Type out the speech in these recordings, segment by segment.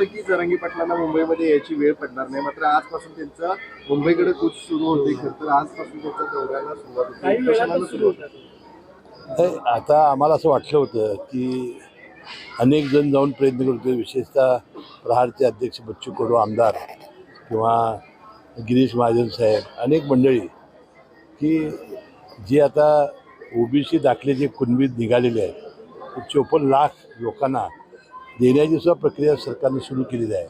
जरांगी पाटलांना मुंबईमध्ये यायची वेळ पडणार नाही. मात्र आजपासून त्यांचं मुंबईकडे कूच सुरू होते खरं तर. आजपासून त्यांच्या दौऱ्याला सुरुवात होते. सुरू नाही, आता आम्हाला असं वाटलं होतं की अनेक जण जाऊन प्रयत्न करतो विशेषतः प्रहारचे अध्यक्ष बच्चू कडू आमदार किंवा गिरीश महाजन साहेब अनेक मंडळी की जी आता ओबीसी दाखले जे कुणबीत निघालेले आहेत चोपन्न लाख लोकांना देण्याची सुद्धा प्रक्रिया सरकारनं सुरू केलेली आहे.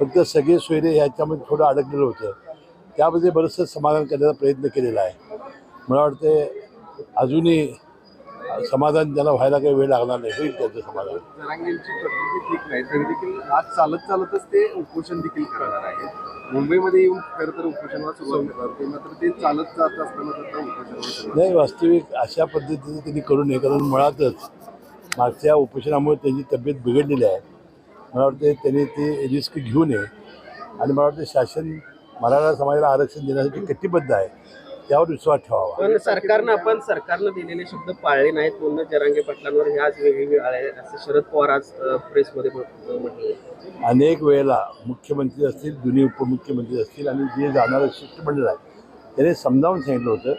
फक्त सगळे सोयरे ह्याच्यामध्ये थोडं अडकलेलं होतं. त्यामध्ये बरंचसं समाधान करण्याचा प्रयत्न केलेला आहे. मला वाटते अजूनही समाधान त्यांना व्हायला काही वेळ लागणार नाही होईल त्यांचं समाधान. जरांगींची प्रकृती ठीक नाही तरी देखील आज चालत चालतच ते उपोषण देखील करणार आहेत. मुंबईमध्ये येऊन खरं तर उपोषणाला सुरुवात करणार होते मात्र ते चालत जात असताना सुरुवात नाही वास्तविक अशा पद्धतीचं त्यांनी करू नये कारण मुळातच मागच्या उपोषणामुळे त्यांची तब्येत बिघडलेली आहे. मला वाटते त्यांनी ते रिस्क घेऊ नये. आणि मला वाटतं शासन मराठा समाजाला आरक्षण देण्यासाठी कटिबद्ध आहे. त्यावर विश्वास ठेवावा. पण सरकारनं आपण सरकारनं दिलेले शब्द पाळले नाहीत. म्हणून जरांगे पाटलांवर हे आज वेगळी वेळ आले असं शरद पवार आज प्रेसमध्ये म्हटले अनेक वेळेला मुख्यमंत्री असतील दोन्ही उपमुख्यमंत्री असतील आणि जे जाणारं शिष्टमंडळ आहे त्याने समजावून सांगितलं होतं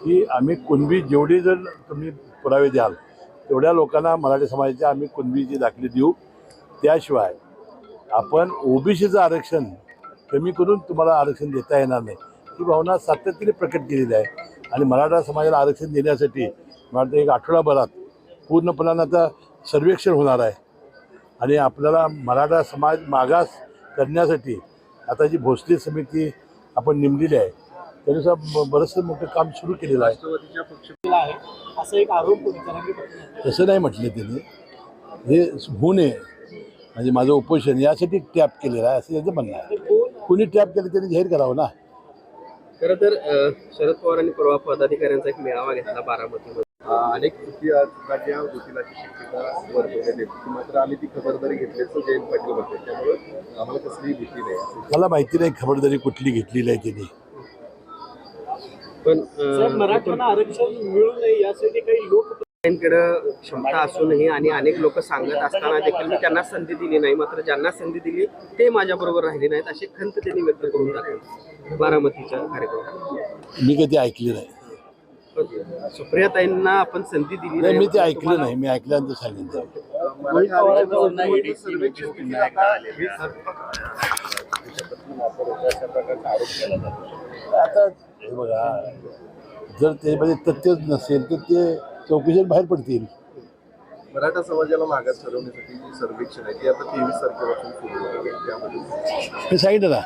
की आम्ही कुणबी जेवढे जर तुम्ही पुरावे द्याल तेवढ्या लोकांना मराठी समाजाची आम्ही कुणबीची दाखली देऊ त्याशिवाय आपण ओबीसीचं आरक्षण कमी करून तुम्हाला आरक्षण देता येणार नाही. ही भावना सातत्याने प्रकट केलेली आहे. आणि मराठा समाजाला आरक्षण देण्यासाठी मला एक आठवडाभरात पूर्णपणानं आता सर्वेक्षण होणार आहे. आणि आपल्याला मराठा समाज मागास करण्यासाठी आता जी भोसले समिती आपण नेमलेली आहे त्यानुसार ब- बरंचसं मोठं काम सुरू केलेलं आहे. पक्ष आहे असं एक आरोप जरांगे पाटील तसं नाही म्हटलं त्यांनी हे होऊ नये म्हणजे माझं उपोषण यासाठी टॅप केलेलं आहे असं त्यांचं म्हणणं आहे. कुणी टॅप केलं त्यांनी जाहीर करावं ना? खरं तर शरद पवारांनी परवा पदाधिकाऱ्यांचा एक मेळावा घेतला बारामतीमध्ये. अनेक चुकी चुकाच्या वकिलाची शक्यता वर्तवण्यात येते मात्र आम्ही ती खबरदारी घेतल्याचं जयंत पाटील म्हणतात. त्यामुळे आम्हाला कसलीही भीती नाही. मला माहिती नाही खबरदारी कुठली घेतलेली आहे त्यांनी. पण मराठ्यांना आरक्षण मिळू नये यासाठी काही लोक क्षमता असूनही आणि अनेक लोक सांगत असताना देखील मी त्यांना संधी दिली नाही. मात्र ज्यांना संधी दिली ते माझ्या बरोबर राहिले नाहीत अशी खंत त्यांनी व्यक्त करून टाकली. बारामतीच्या कार्यक्रमात. मी कधी ऐकली नाही. सुप्रियाताईंना आपण संधी दिली नाही मी ते ऐकलं नाही. मी ऐकल्यानंतर सांगितलं. मराठा आता हे बघा जर त्यामध्ये तथ्यच नसेल तर ते चौकशीत बाहेर पडतील. मराठा समाजाला मागास ठरवण्यासाठी जी सर्वेक्षण आहे ती आता तेवीस तारखेपासून सुरू त्यामध्ये मी सांगितलं ना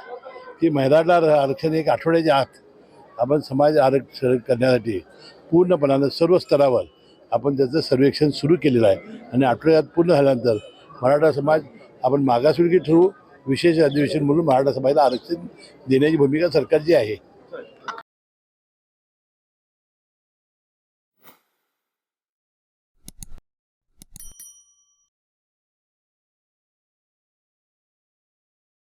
की मराठा आरक्षण एक आठवड्याच्या आत आपण समाज आरक्षण करण्यासाठी पूर्णपणानं सर्व स्तरावर आपण त्याचं सर्वेक्षण सुरू केलेलं आहे. आणि आठवड्यात पूर्ण झाल्यानंतर मराठा समाज आपण मागासवर्गीय ठरवू विशेष अधिवेशन म्हणून मराठा समाजाला आरक्षण देण्याची भूमिका सरकारची आहे.